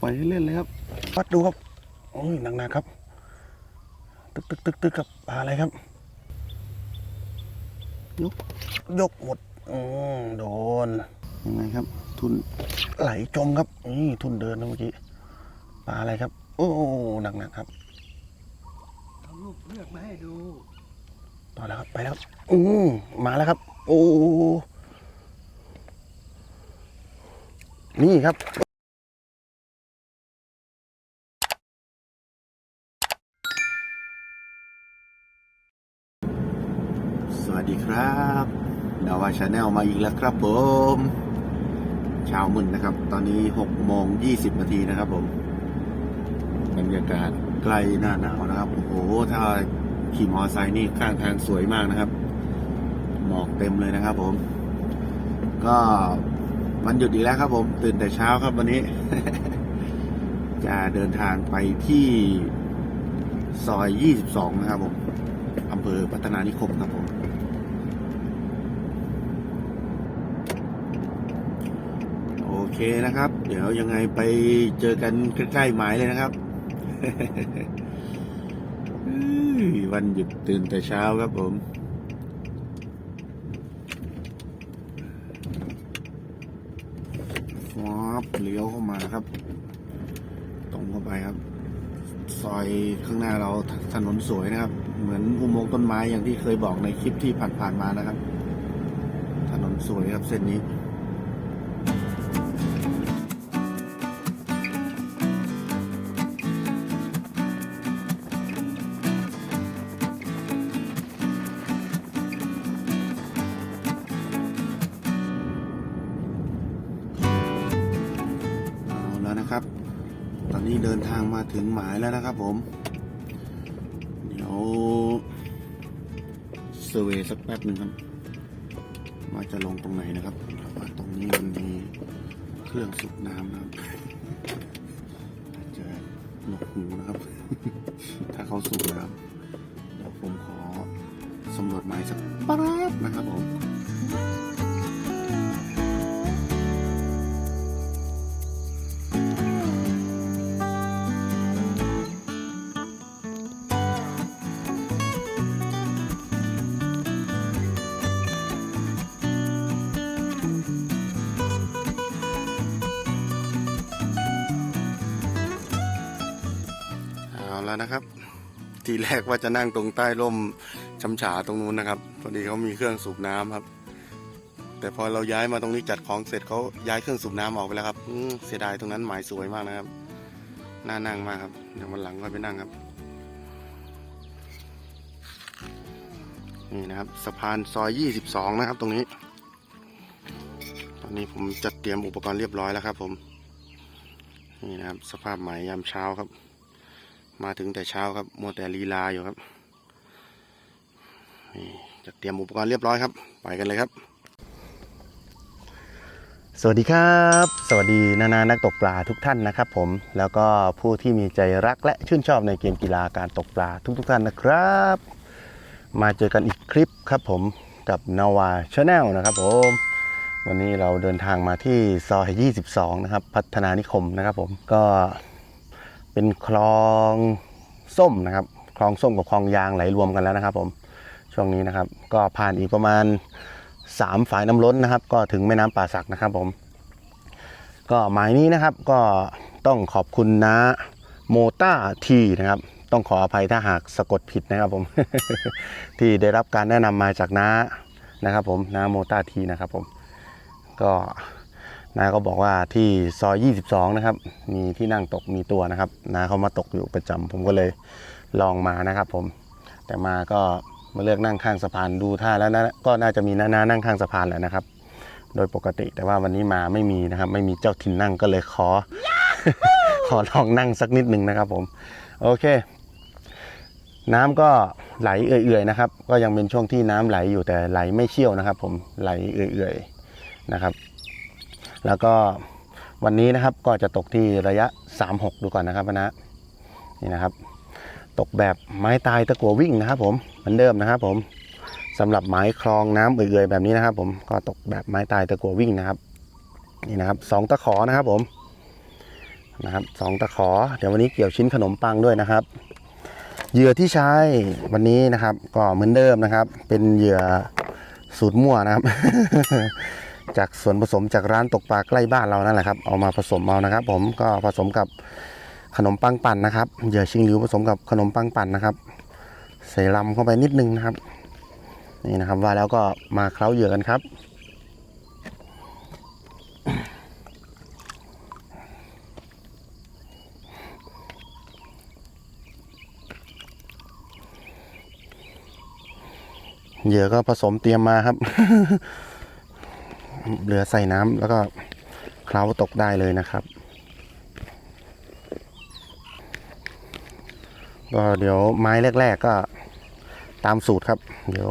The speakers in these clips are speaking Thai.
ปล่อยให้เล่นเลยครับวัดดูครับ โอ้ยหนักๆครับ ตึกตึกตึกตึกกับปลาอะไรครับ ยก ยกหมด อืมโดน ยังไงครับ ทุนไหลจมครับนี่ทุนเดินนะเมื่อกี้ ปลาอะไรครับ โอ้หนักๆครับเอารูปเลือกมาให้ดู ต่อแล้วครับ ไปแล้ว อืมมาแล้วครับ โอ้นี่ครับสวัสดีครับดาวาชาแนลมาอีกแล้วครับผมเช้ามืดนะครับ ตอนนี้6โมง20นาทีนะครับผมบรรยากาศใกล้หน้าหนาวนะครับ โอ้โห ถ้าขี่มอไซค์นี่ข้างทางสวยมากนะครับ หมอกเต็มเลยนะครับผม ก็วันหยุดอีกแล้วครับผม ตื่นแต่เช้าครับวันนี้ จะเดินทางไปที่ซอย 22 นะครับผมอำเภอพัฒนานิคมครับผม โอเคนะครับ เดี๋ยวยังไงไปเจอกันใกล้ๆหมายเลยนะครับวันหยุดตื่นแต่เช้าครับผมับเลี้ยวเข้ามาครับ ตรงเข้าไปครับ ซอยข้างหน้าเราถถนนสวยนะครับ เหมือนอุโมงค์ต้นไม้อย่างที่เคยบอกในคลิปที่ผ่านๆมานะครับ ถนนสวยครับเส้นนี้ มาถึงหมายแล้วนะครับผม เดี๋ยวเซอร์เวสักแป๊บหนึ่งครับว่าจะลงตรงไหนนะครับว่าตรงนี้มันมีเครื่องสูบน้ำนะครับจะหนวกหูนะครับ ถ้าเขาสูบนะครับเดี๋ยวผมขอสำรวจหมายสักแป๊บ นะครับ ทีแรกว่าจะนั่งตรงใต้ร่มช้ำฉาตรงนู้นนะครับพอดีเขามีเครื่องสูบน้ำครับ แต่พอเราย้ายมาตรงนี้จัดของเสร็จเขาย้ายเครื่องสูบน้ำออกไปแล้วครับเสียดายตรงนั้นหมายสวยมากนะครับน่านั่งมากครับเดี๋ยววันหลังก็ไปนั่งครับนี่นะครับสะพานซอย 22 นะครับ ตรงนี้ ตอนนี้ผมจัดเตรียมอุปกรณ์เรียบร้อยแล้วครับ ผม นี่นะครับ สภาพใหม่ยามเช้าครับ มาถึงแต่เช้าครับมัวแต่ลีลาอยู่ครับนี่จะเตรียมอุปกรณ์เรียบร้อยครับ ไปกันเลยครับ สวัสดีครับ สวัสดีนานานักตกปลาทุกท่านนะครับ ผมแล้วก็ผู้ที่มีใจรักและชื่นชอบในเกมกีฬาการตกปลาทุกๆท่านนะครับ มาเจอกันอีกคลิปครับผมกับนาวาชาแนลนะครับผมวันนี้เราเดินทางมาที่ซอย 22 นะครับ พัฒนานิคมนะครับผมก็ เป็นคลองส้มนะครับ คลองส้มกับคลองยางไหลรวมกันแล้วนะครับ ผมช่วงนี้นะครับ ก็ผ่านอีกประมาณ 3 ฝายน้ำล้นนะครับ ก็ถึงแม่น้ำป่าสักนะครับ ผม ก็หมายนี้นะครับก็ต้องขอบคุณนะโมต้าทีนะครับต้องขออภัยถ้าหากสะกดผิดนะครับผม ที่ได้รับการแนะนำมาจากน้านะครับ ผมน้าโมต้าทีนะครับ ผมก็ น้าก็บอกว่าที่ซอย 22 นะครับ มีที่นั่งตกมีตัวนะครับน้าเขามาตกอยู่ประจำผมก็เลยลองมานะครับ ผม แต่มาก็มาเลือกนั่งข้างสะพานดูท่าแล้วนะก็น่าจะมีน้านานั่งข้างสะพานแหละนะครับ โดยปกติแต่ว่าวันนี้มาไม่มีนะครับ ไม่มีเจ้าถิ่นนั่งก็เลยขอ ขอลองนั่งสักนิดหนึ่งนะครับ ผม โอเค น้ำก็ไหลเอื่อยๆนะครับ ก็ยังเป็นช่วงที่น้ำไหลอยู่แต่ไหลไม่เชี่ยวนะครับ ผมไหลเอื่อยๆนะครับ แล้วก็วันนี้นะครับก็จะตกที่ระยะ 36 ดูก่อนนะครับนะนี่นะครับ ตกแบบไม้ตายตะกัววิ่งนะครับ ผมเหมือนเดิมนะครับ ผมสำหรับไม้คลองน้ำเอื่อยๆแบบนี้นะครับ ผมก็ตกแบบไม้ตายตะกัววิ่งนะครับ นี่นะครับสองตะขอนะครับผมนะครับสองตะขอ เดี๋ยววันนี้เกี่ยวชิ้นขนมปังด้วยนะครับ เหยื่อที่ใช้วันนี้นะครับ ก็เหมือนเดิมนะครับ เป็นเหยื่อสูตรมั่วนะครับ จากส่วนผสมจากร้านตกปลาใกล้บ้านเรานั่นแหละครับ เอามาผสมเอานะครับ ผมก็ผสมกับขนมปังปั่นนะครับเหยื่อชิงหลิวผสมกับขนมปังปั่นนะครับ ใส่ลำเข้าไปนิดนึงนะครับ นี่นะครับว่าแล้วก็มาเคล้าเหยื่อกันครับเหยื่อก็ผสมเตรียมมาครับ เหลือใส่น้ำแล้วก็เคล้าตกได้เลยนะครับ ก็เดี๋ยวไม้แรก ๆก็ตามสูตรครับ เดี๋ยว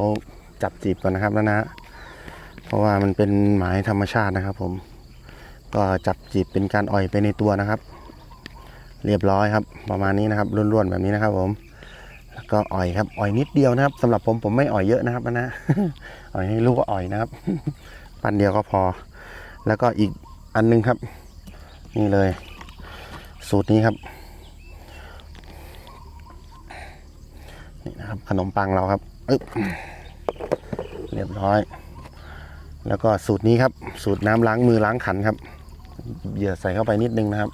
จับจีบก่อนนะครับแล้วนะ เพราะว่ามันเป็นหมายธรรมชาตินะครับ ผม ก็จับจีบเป็นการอ่อยไปในตัวนะครับ เรียบร้อยครับ ประมาณนี้นะครับร่วนๆแบบนี้นะครับ ผมแล้วก็อ่อยครับอ่อยนิดเดียวนะครับสำหรับผมผมไม่อ่อยเยอะนะครับนะอ่อยให้รู้ว่าอ่อยนะครับ ปันเดียวก็พอ แล้วก็อีกอันนึงครับ นี่เลย สูตรนี้ครับ นี่นะครับขนมปังเราครับอึ๊บเรียบร้อย แล้วก็สูตรนี้ครับ สูตรน้ำล้างมือล้างขันครับเหยื่อใส่เข้าไปนิดนึงนะครับ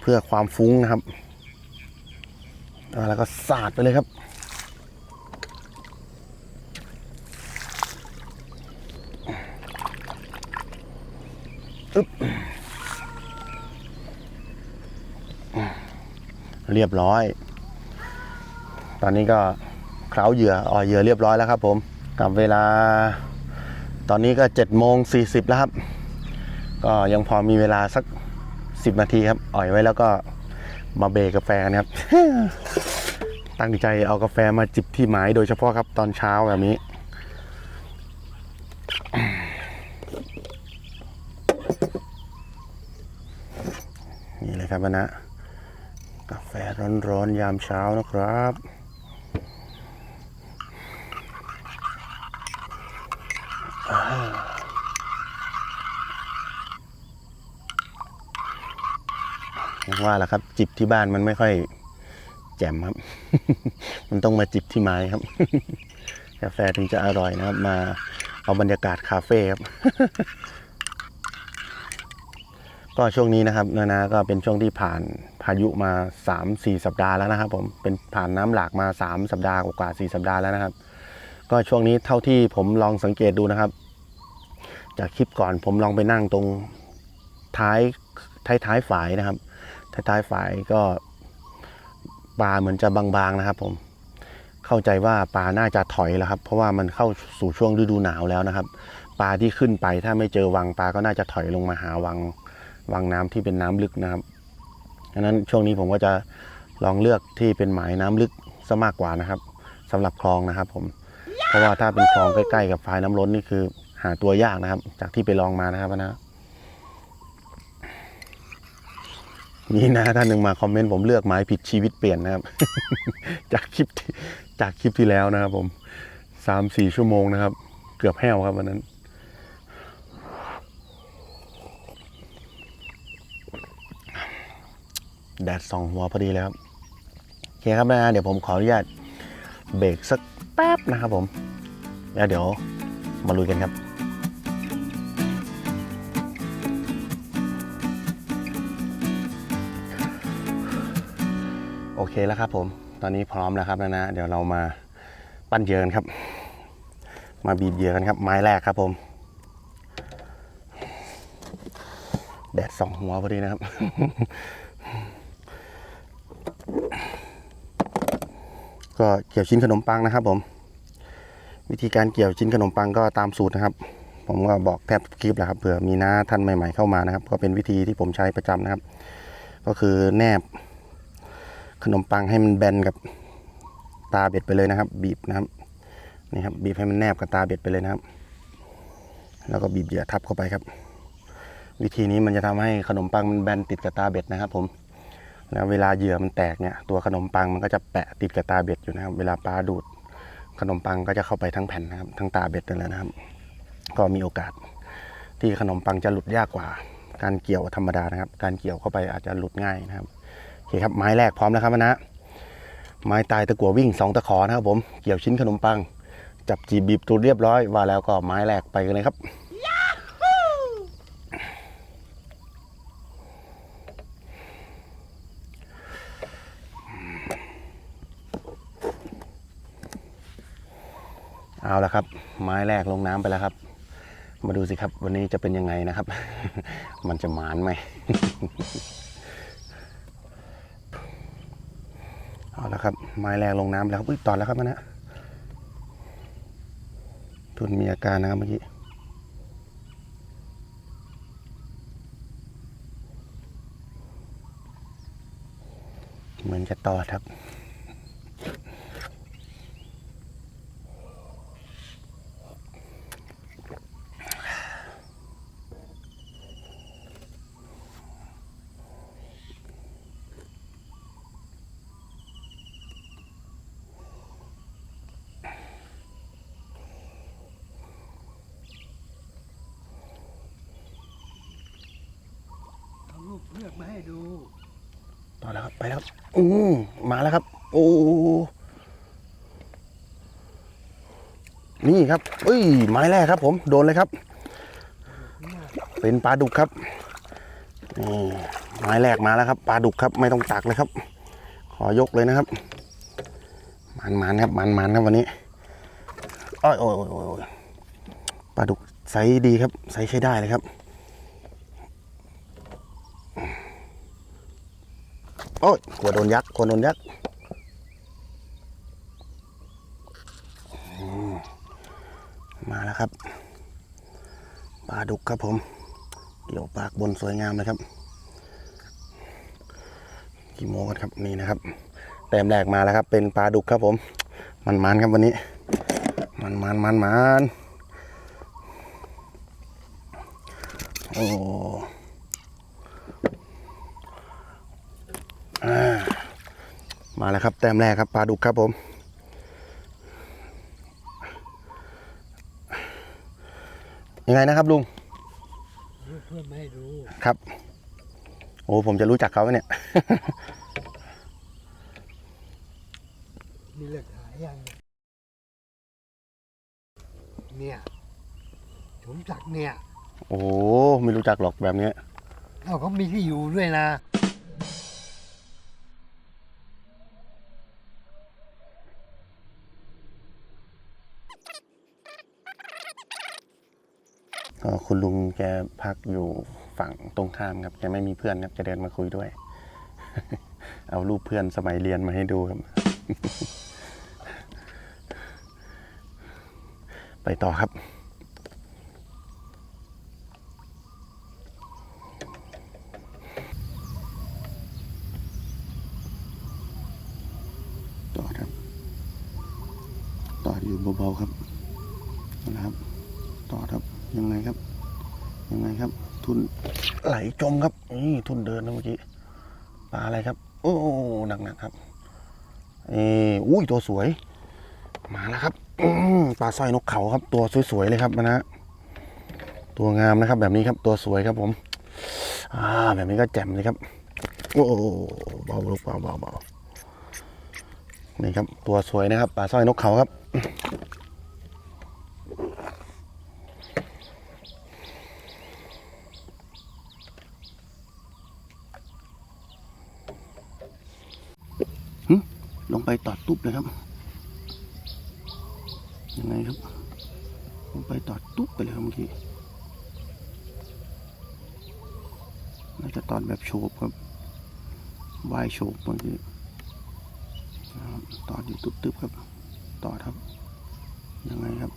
เพื่อความฟุ้งนะครับแล้วก็สาดไปเลยครับ เรียบร้อย ตอนนี้ก็เคล้าเหยื่ออ่อยเหยื่อเรียบร้อยแล้วครับ ผมกับเวลา ตอนนี้ก็7จ็ดโมงสี่สิบแล้วครับ ก็ยังพอมีเวลาสัก10นาทีครับ อ่อยไว้แล้วก็มาเบรกกาแฟนะครับ ตั้งใจเอากาแฟมาจิบที่หมายโดยเฉพาะครับตอนเช้าแบบนี้ ครับนะกาแฟร้อนๆยามเช้านะครับอย่างว่าแหละครับ จิบที่บ้านมันไม่ค่อยแจ่มครับ มันต้องมาจิบที่ไม้ครับ กาแฟถึงจะอร่อยนะครับ มาเอาบรรยากาศคาเฟ่ครับ ก็ช่วงนี้นะครับนานาก็เป็นช่วงที่ผ่านพายุมา 3-4 สัปดาห์แล้วนะครับ ผมเป็นผ่านน้ำหลากมา 3 สัปดาห์กว่า4สัปดาห์แล้วนะครับ ก็ช่วงนี้เท่าที่ผมลองสังเกตดูนะครับ จากคลิปก่อนผมลองไปนั่งตรงท้ายท้ายท้ายฝายนะครับ ท้ายท้ายฝายก็ปลาเหมือนจะบางๆนะครับ ผมเข้าใจว่าปลาน่าจะถอยแล้วครับ เพราะว่ามันเข้าสู่ช่วงฤดูหนาวแล้วนะครับ ปลาที่ขึ้นไปถ้าไม่เจอวังปลาก็น่าจะถอยลงมาหาวัง วังน้ำที่เป็นน้ำลึกนะครับดังนั้นช่วงนี้ผมก็จะลองเลือกที่เป็นหมายน้ำลึกซะมากกว่านะครับสำหรับคลองนะครับ ผม เพราะว่าถ้าเป็นคลองใกล้ๆกับฝายน้ำล้นนี่คือหาตัวยากนะครับ จากที่ไปลองมานะครับนะนี่นะท่านหนึ่งมาคอมเมนต์ผมเลือกไม้ผิดชีวิตเปลี่ยนนะครับ จากคลิปจากคลิปที่แล้วนะครับ ผมสามสี่ชั่วโมงนะครับ เกือบแห้วครับวันนั้น แดดส่องหัวพอดีแล้วครับโอเคครับนะเดี๋ยวผมขออนุญาตเบรกสักแป๊บนะครับผม แล้วเดี๋ยวมาลุยกันครับโอเคแล้วครับผมตอนนี้พร้อมแล้วครับนะนะเดี๋ยวเรามาปั้นเยือกันครับ มาบีบเยือกันครับ ไม้แรกครับผม แดดส่องหัวพอดีนะครับ ก็เกี่ยวชิ้นขนมปังนะครับผม วิธีการเกี่ยวชิ้นขนมปังก็ตามสูตรนะครับ ผมก็บอกแทบคลิปแหละครับเผื่อมีน้าท่านใหม่ ๆเข้ามานะครับ ก็เป็นวิธีที่ผมใช้ประจำนะครับ ก็คือแนบ ขนมปังให้มันแบนกับตาเบ็ดไปเลยนะครับ บีบนะครับนี่ครับบีบให้มันแนบกับตาเบ็ดไปเลยนะครับ แล้วก็บีบเหยื่อทับเข้าไปครับ วิธีนี้มันจะทำให้ขนมปังมันแบนติดกับตาเบ็ดนะครับ ผม แล้วเวลาเหยื่อมันแตกเนี่ยตัวขนมปังมันก็จะแปะติดกับตาเบ็ดอยู่นะครับเวลาปลาดูดขนมปังก็จะเข้าไปทั้งแผ่นนะครับทั้งตาเบ็ดนั่นแหละนะครับ ก็มีโอกาสที่ขนมปังจะหลุดยากกว่า การเกี่ยวธรรมดานะครับ การเกี่ยวเข้าไปอาจจะหลุดง่ายนะครับโอเคครับไม้แรกพร้อมแล้วครับนะไม้ตายตะกัววิ่งสองตะขอนะครับผมเกี่ยวชิ้นขนมปัง จับจีบบีบตัวเรียบร้อยว่าแล้วก็ไม้แรกไปกันเลยครับ เอาละครับ ไม้แรกลงน้ำไปแล้วครับ มาดูสิครับ วันนี้จะเป็นยังไงนะครับ มันจะหมานไหมเอาละครับ ไม้แรกลงน้ำแล้วครับอุ้ยตอแล้วครับมันนะทุนมีอาการนะครับเมื่อกี้เหมือนจะตอดครับ เลือกมาให้ดูต่อแล้วครับไปแล้วครับอืมมาแล้วครับ โอ้นี่ครับเอ้ย ไม้แรกครับ ผมโดนเลยครับ เป็นปลาดุกครับนี่ไม้แรกมาแล้วครับปลาดุกครับ ไม่ต้องตักเลยครับ ขอยกเลยนะครับมันมันครับมันมันครับวันนี้อ้อยโอ้ยโอ้ยโอ้ยปลาดุกไซส์ดีครับไซส์ใช้ได้เลยครับ โอ้ยกลัวโดนยักษ์กลัวโดนยักษ์มาแล้วครับปลาดุกครับผมเกี่ยวปากบนสวยงามเลยครับกี่โมงกันครับนี่นะครับแต้มแรกมาแล้วครับ เป็นปลาดุกครับผม มันมันครับวันนี้ มันมันมันมันโอ้ อ่า มาแล้วครับแต้มแรกครับปลาดุกครับผม ยังไงนะครับลุงรูปเพื่อนมาให้ดูครับ โอ้ผมจะรู้จักเขาไหมเนี่ย มีเลือกหายยังเนี่ยสมศักดิ์เนี่ย โอ้ไม่รู้จักหรอกแบบเนี้ย เอ้าเขามีที่อยู่ด้วยนะ ก็คุณลุงแกพักอยู่ฝั่งตรงข้ามครับแกไม่มีเพื่อนครับจะเดินมาคุยด้วย เอารูปเพื่อนสมัยเรียนมาให้ดูครับ ไปต่อครับ ต่อครับ ต่ออยู่เบาๆครับนะครับ ต่อครับ ยังไงครับ ยังไงครับ ทุนไหล จมครับนี่ทุนเดินนะเมื่อกี้ปลาอะไรครับ โอ้หนักหนักครับเอออุ้ยตัวสวย มาแล้วครับปลาสร้อยนกเขาครับ ตัวสวยๆเลยครับนะฮะตัวงามนะครับ แบบนี้ครับตัวสวยครับผม อ่า แบบนี้ก็แจ่มเลยครับโอ้เบาลูกเบาเบาเบานี่ครับ ตัวสวยนะครับปลาสร้อยนกเขาครับ ลงไป ตุ๊บเลยครับ ยังไงครับลงไปตอดตุ๊บไปเลยครับเมื่อกี้น่าจะตอดแบบโฉบครับว่ายโฉบเมื่อกี้ตอดอยู่ตุ๊บตึบครับตอดครับ ยังไงครับ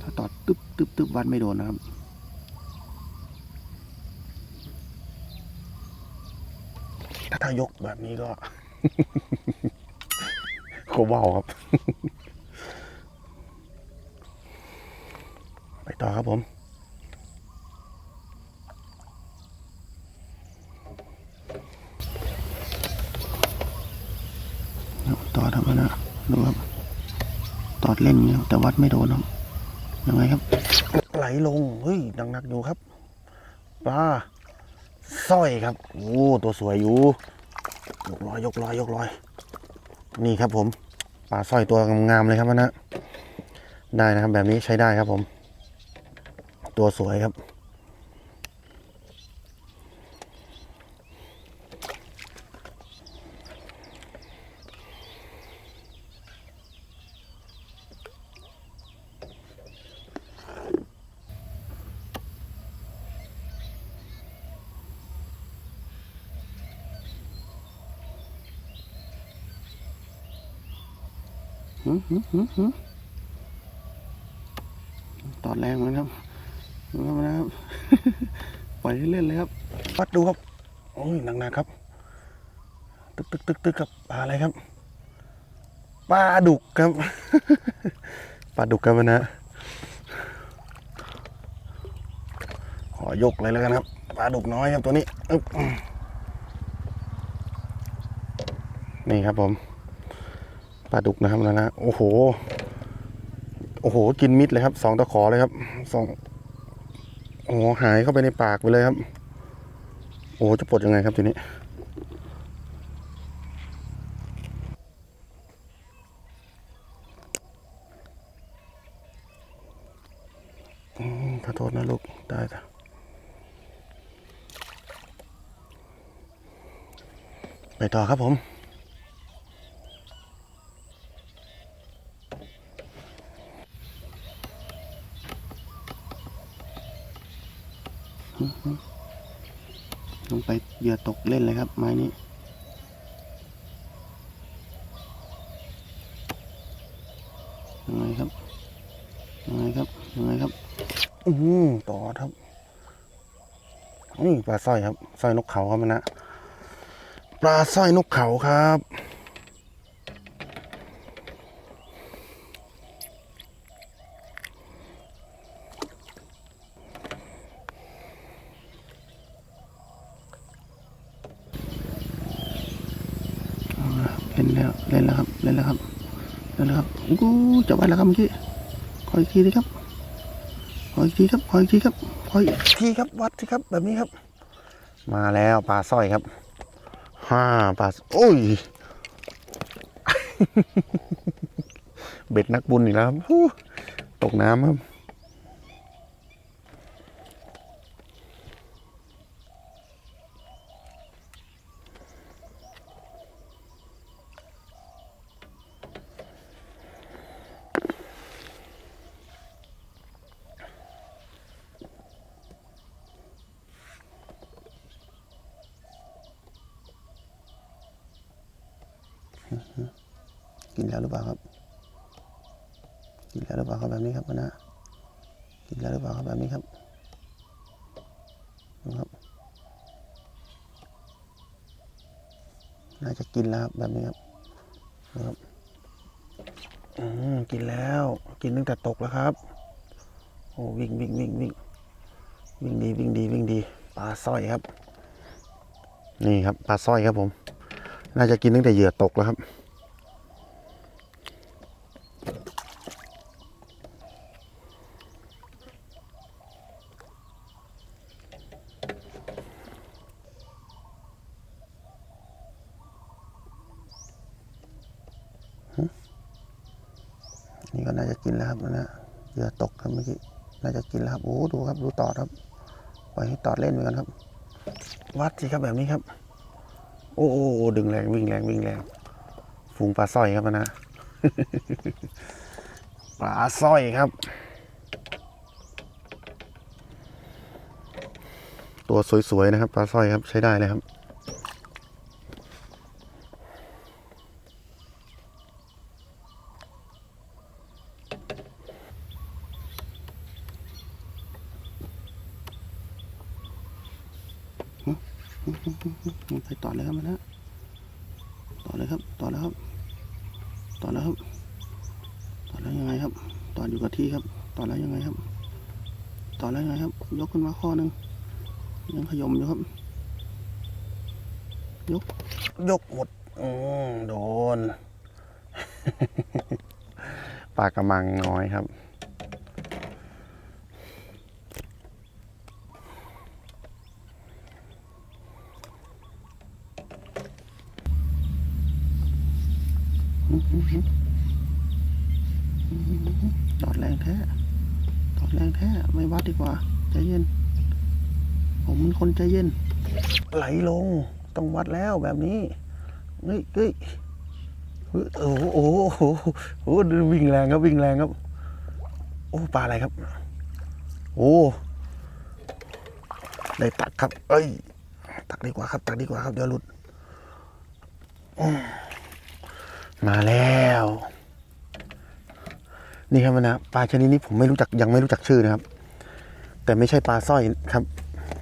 ถ้าตอดตึบตึบตึบวัดไม่โดนนะครับ ถ้ายกแบบนี้ก็โคเบาครับ ไปต่อครับผมต่อทำไมนะดูครับตอดเล่นเนี่ยแต่วัดไม่โดนครับยังไงครับ ไหลลง เฮ้ยหนักๆอยู่ครับปลา สร้อยครับ โอ้ตัวสวยอยู่ ยกลอยยกลอยยกลอย นี่ครับผมปลาสร้อยตัวงามๆเลยครับนะได้นะครับแบบนี้ใช้ได้ครับผม ตัวสวยครับ หืมหืมหืมหืม ตอดแรงเหมือนครับดูครับนะครับปล่อยให้เล่นเลยครับวัดดูครับ โอ้ยหนักๆครับ ตึกตึกตึกตึกครับปลาอะไรครับปลาดุกครับปลาดุกครับนะขอยกเลยแล้วกันครับปลาดุกน้อยครับตัวนี้นี่ครับผม ปลาดุกนะครับนะนะโอ้โห โอ้โห กินมิดเลยครับสองตะขอเลยครับสองโอ้โหหายเข้าไปในปากไปเลยครับ โอ้จะปลดยังไงครับทีนี้ขอโทษนะลูก ได้จ้ะไปต่อครับผม ลงไป เหยื่อตกเล่นเลยครับ ไม้นี้ยังไงครับยังไงครับยังไงครับอือต่อครับนี่ปลาสร้อยครับสร้อยนกเขาครับมันนะปลาสร้อยนกเขาครับ เล่นแล้วเล่นแล้วครับเล่นแล้วครับเล่นแล้วครับโอ้โหจับไว้แล้วครับเมื่อกี้ขออีกทีเลยครับขออีกทีครับขออีกทีครับขออีกทีครับวัดสิครับแบบนี้ครับ มาแล้วปลาสร้อยครับห้าปลาโอ้ยเบ็ดนักบุญอีกแล้วตกน้ำครับ กินแล้วหรือเปล่าครับ กินแล้วหรือเปล่าครับแบบนี้ครับนะกินแล้วหรือเปล่าครับแบบนี้ครับนะครับ น่าจะกินแล้วครับแบบนี้ครับนะครับอืมกินแล้ว กินตั้งแต่ตกแล้วครับโอ้วิ่งวิ่งวิ่งวิ่งวิ่งดีวิ่งดีวิ่งดีปลาสร้อยครับ นี่ครับปลาสร้อยครับผม น่าจะกินตั้งแต่เหยื่อตกแล้วครับ นี่ก็น่าจะกินแล้วครับนะเหยื่อตกครับเมื่อกี้ น่าจะกินแล้วครับ โอ้ดูครับ ดูตอดครับ ปล่อยให้ตอดเล่นไปกันครับ วัดสิครับแบบนี้ครับโอ้โอ้โอ้ดึงแรงวิ่งแรงวิ่งแรงฝูงปลาสร้อยครับนะปลาสร้อยครับ ตัวสวยๆนะครับ ปลาสร้อยครับใช้ได้เลยครับ ไปต่อเลยครับมันนะต่อเลยครับ ต่อแล้วครับ ต่อแล้วครับ ต่อแล้วยังไงครับ ต่ออยู่กับที่ครับ ต่อแล้วยังไงครับ ต่อแล้วยังไงครับ ยกขึ้นมาข้อหนึ่งยังขยมอยู่ครับ ยก ยกหมด อืมโดน ปลากระมังน้อยครับ ตอดแรงแท้ ตอดแรงแท้ ไม่วัดดีกว่า ใจเย็น ผมมันคนใจเย็น ไหลลง ต้องวัดแล้วแบบนี้ เฮ้ยเฮ้ยเฮ้ย โอ้โหโอ้โหโอ้วิ่งแรงครับวิ่งแรงครับ โอ้ปลาอะไรครับ โอ้ได้ตักครับ เอ้ย ตักดีกว่าครับ ตักดีกว่าครับเดี๋ยวหลุดมมาแล้ว นี่ครับนะปลาชนิดนี้ผมไม่รู้จักยังไม่รู้จักชื่อนะครับ แต่ไม่ใช่ปลาสร้อยครับ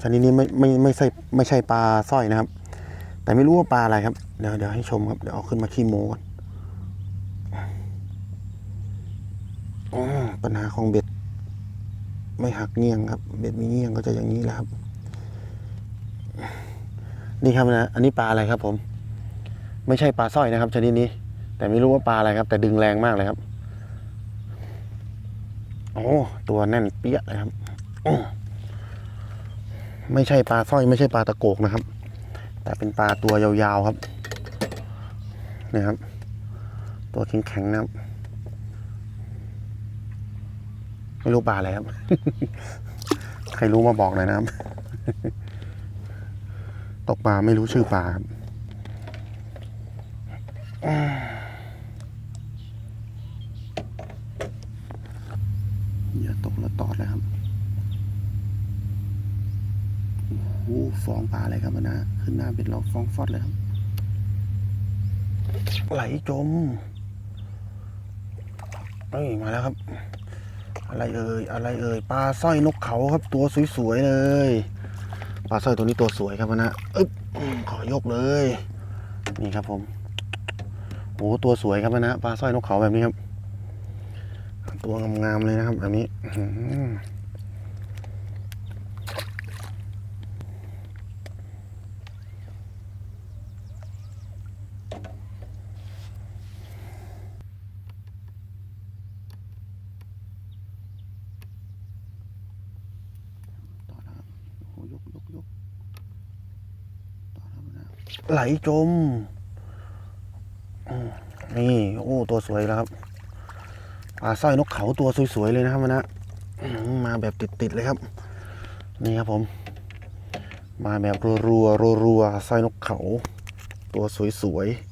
ชนิดนี้ไม่ไม่ไม่ใช่ไม่ใช่ปลาสร้อยนะครับ แต่ไม่รู้ว่าปลาอะไรครับเดี๋ยวเดี๋ยวให้ชมครับเดี๋ยวเอาขึ้นมาขี้โมก่อนอ๋อ ปัญหาของเบ็ด ไม่หักเงี่ยงครับ เบ็ดมีเงี่ยงก็จะอย่างนี้แหละครับ นี่ครับนะอันนี้ปลาอะไรครับผม ไม่ใช่ปลาสร้อยนะครับชนิดนี้ แต่ไม่รู้ว่าปลาอะไรครับ แต่ดึงแรงมากเลยครับ โอ้ตัวแน่นเปี้ยเลยครับไม่ใช่ปลาสร้อยไม่ใช่ปลาตะโกกนะครับ แต่เป็นปลาตัวยาวๆครับนี่ครับ ตัวแข็งๆนะครับ ไม่รู้ปลาอะไรครับ ใครรู้มาบอกหน่อยนะครับ ตกปลาไม่รู้ชื่อปลาครับอย่าตกแล้วตอดเลยครับโอ้ฟองปลาอะไรครับมันนะ ขึ้นหน้าเป็นเราฟองฟอดเลยครับ ไหลจมเอ้ยมาแล้วครับ อะไรเอ่ยอะไรเอ่ยปลาสร้อยนกเขาครับตัวสวยๆเลยปลาสร้อยตัวนี้ตัวสวยครับนะอึ๊บอืมขอยกเลย นี่ครับผมโอ้ตัวสวยครับนะปลาสร้อยนกเขาแบบนี้ครับ ตัวงามๆเลยนะครับแบบนี้อื้อหือต่อนะครับโอ้โหยกยกยกต่อครับนะ ไหลจม นี่ โอ้ ตัวสวยแล้วครับ ปลาสร้อยนกเขาตัวสวยๆเลยนะครับมันนะมาแบบติดๆเลยครับ นี่ครับผม มาแบบรัวๆรัวๆสร้อยนกเขา ตัวสวยๆ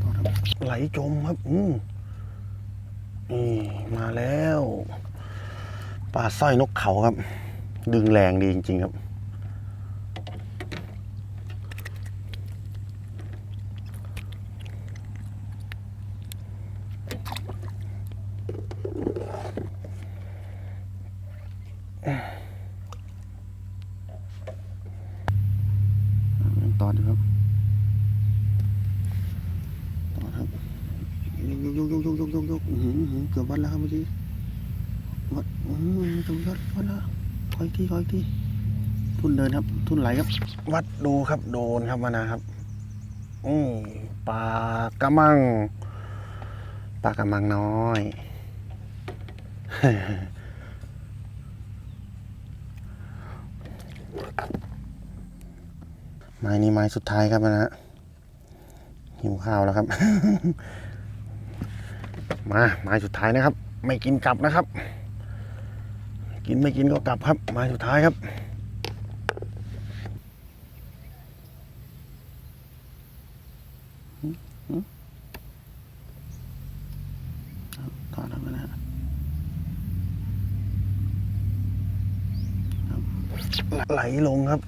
ต่อครับไหล จมครับ อืมนี่มาแล้ว ปลาสร้อยนกเขาครับ ดึงแรงดีจริง ๆ ครับ ยังต่อดีครับต่อครับยกยกยกยกยกยกยกอื้อหืออื้อหือเกือบวัดแล้วครับเมื่อกี้วัดอื้อหือถูกวัดวัดแล้วคอย ทีคอยทีทุนเดินครับ ทุนไหลครับ วัดดูครับโดนครับมานาครับอืมปลากระมังปลากระมังน้อย ไม้นี้ไม้สุดท้ายครับนะฮะหิวข้าวแล้วครับ มาไม้สุดท้ายนะครับ ไม่กินกลับนะครับ กินไม่กินก็กลับครับไม้สุดท้ายครับหืมหืมครับต่อแล้วนะฮะครับไหลลงครับ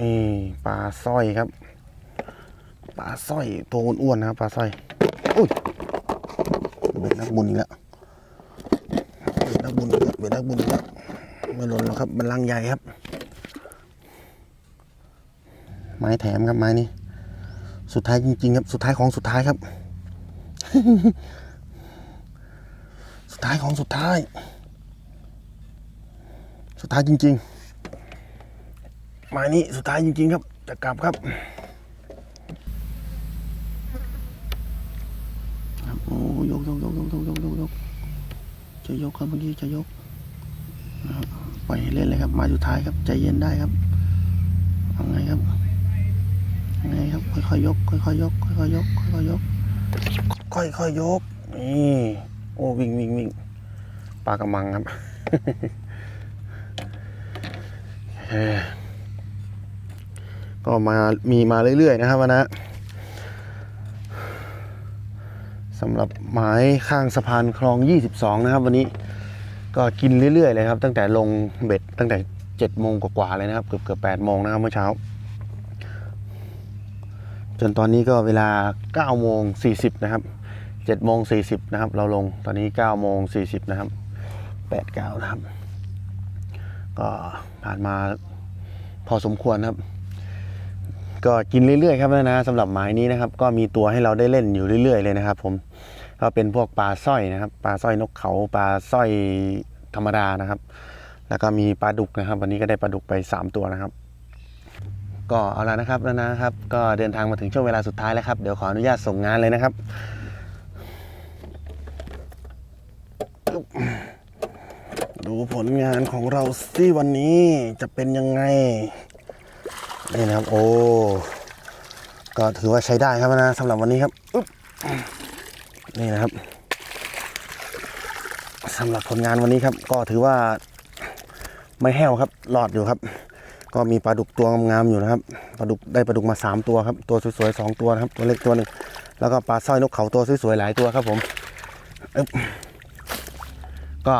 นี่ปลาสร้อยครับปลาสร้อยตัวอ้วนๆนะครับปลาสร้อยอุ้ยเบ็ดนักบุญอีกแล้วเบ็ดนักบุญอีกแล้ว เบตักบุญครับไม่หล่นหรอกครับมันลังใหญ่ครับ ไม้แถมครับไม้นี้สุดท้ายจริงๆครับสุดท้ายของสุดท้ายครับ สุดท้ายของสุดท้าย สุดท้ายจริงๆไม้นี้สุดท้ายจริง ๆ ครับจะกลับครับโอ้ยกยกยกยกยกยกยกจะยกครับเมื่อกี้จะยก ล่อยให้เล่นเลยครับ มาสุดท้ายครับใจเย็นได้ครับเอาไงครับเอาไงครับ ค่อยๆยก ค่อยๆยก ค่อยๆยก ค่อยๆยก ค่อยๆยก นี่โอ้วิ่งวิ่งวิ่งปลากระมังครับก็มามีมาเรื่อยๆนะครับวันนะสำหรับหมายข้างสะพานคลอง 22 นะครับ วันนี้ ก็กินเรื่อยๆเลยครับ ตั้งแต่ลงเบ็ดตั้งแต่7โมงกว่าๆเลยนะครับ เกือบเกือบ8โมงนะครับเมื่อเช้า จนตอนนี้ก็เวลา9โมง40นะครับ7โมง40นะครับ เราลงตอนนี้9โมง40นะครับ89นะครับ ก็ผ่านมาพอสมควรครับ ก็กินเรื่อยๆครับนะสำหรับหมายนี้นะครับ ก็มีตัวให้เราได้เล่นอยู่เรื่อย ๆ เลยนะครับ ผม ก็เป็นพวกปลาสร้อยนะครับปลาสร้อยนกเขาปลาสร้อยธรรมดานะครับ แล้วก็มีปลาดุกนะครับ วันนี้ก็ได้ปลาดุกไป 3 ตัวนะครับ ก็เอาละนะครับแล้วนะครับ ก็เดินทางมาถึงช่วงเวลาสุดท้ายแล้วครับเดี๋ยวขออนุญาตส่งงานเลยนะครับดูผลงานของเราสิวันนี้จะเป็นยังไงนี่นะครับ โอ้ก็ถือว่าใช้ได้ครับนะสำหรับวันนี้ครับอึ๊บ นี่นะครับสำหรับผลงานวันนี้ครับ ก็ถือว่าไม่แห้วครับหลอดอยู่ครับ ก็มีปลาดุกตัวงามๆอยู่นะครับปลาดุกได้ปลาดุกมาสามตัวครับ ตัวสวยๆสองตัวนะครับ ตัวเล็กตัวหนึ่งแล้วก็ปลาสร้อยนกเขาตัวสวยๆหลายตัวครับผมก็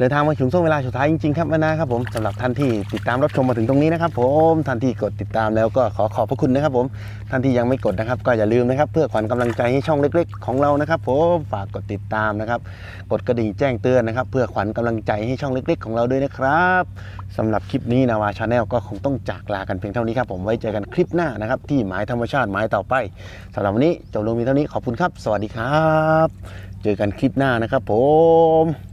เดินทางมาถึงช่วงเวลาสุดท้ายจริงๆครับแม่นะครับผมสำหรับท่านที่ติดตามรับชมมาถึงตรงนี้นะครับผมท่านที่กดติดตามแล้วก็ขอขอบพระคุณนะครับผมท่านที่ยังไม่กดนะครับก็อย่าลืมนะครับเพื่อขวัญกำลังใจให้ช่องเล็ก ๆ ของเรานะครับผมฝากกดติดตามนะครับกดกระดิ่งแจ้งเตือนนะครับเพื่อขวัญกำลังใจให้ช่องเล็ก ๆ ของเราด้วยนะครับสำหรับคลิปนี้นาวาชาแนลก็คงต้องจากลากันเพียงเท่านี้ครับผมไว้เจอกันคลิปหน้านะครับที่หมายธรรมชาติหมายต่อไปสำหรับวันนี้จบลงมีเท่านี้ขอบคุณครับ สวัสดีครับ เจอกันคลิปหน้านะครับผม